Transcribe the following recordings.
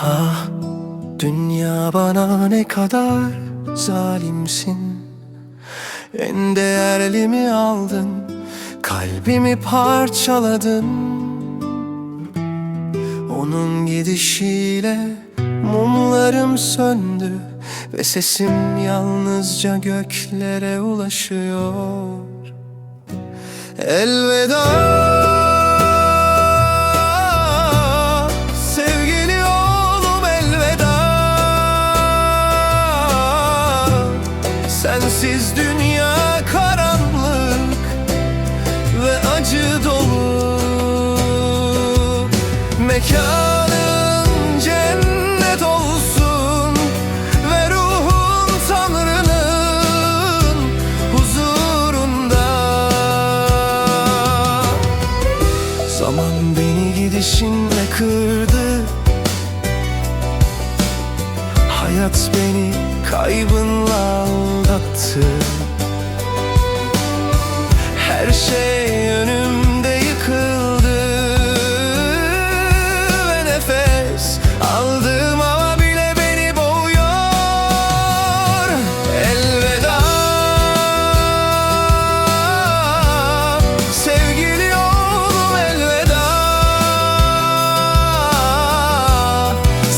Ah dünya bana ne kadar zalimsin. En değerlimi aldın Kalbimi parçaladın? Onun gidişiyle mumlarım söndü Ve sesim yalnızca göklere ulaşıyor. Elveda Sensiz dünya karanlık Ve acı dolu. Mekanın cennet olsun Ve ruhun Tanrı'nın huzurunda. Zaman beni gidişinle kırdı. Hayat beni kaybınla aldattı Her şey önümde yıkıldı Ve nefes aldığım hava bile beni boğuyor. Elveda. Sevgili oğlum elveda.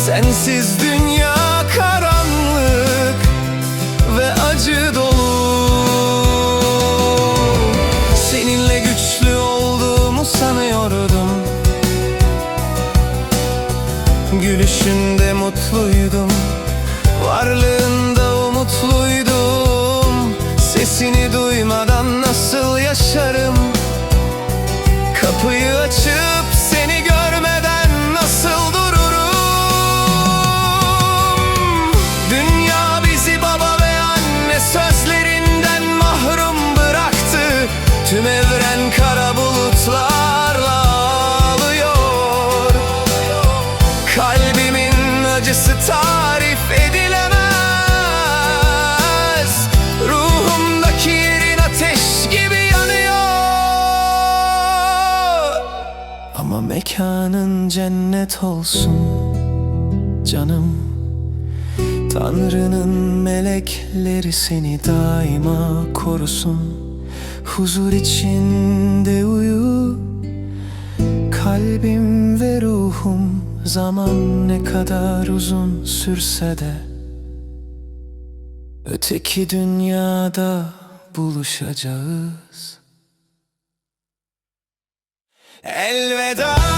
Sensiz dünya Varlığında umutluydum. Sesini duymadan nasıl yaşarım? Kapıyı açıp seni görmeden nasıl dururum? Dünya bizi baba ve anne sözlerinden mahrum bıraktı. Tüm evren kara bulutlarla ağlıyor. Kalbimin acısı tarif edilemez mekanın cennet olsun canım. Tanrı'nın melekleri seni daima korusun. Huzur içinde uyu. Kalbim ve ruhum zaman ne kadar uzun sürse de Öteki dünyada buluşacağız. Elveda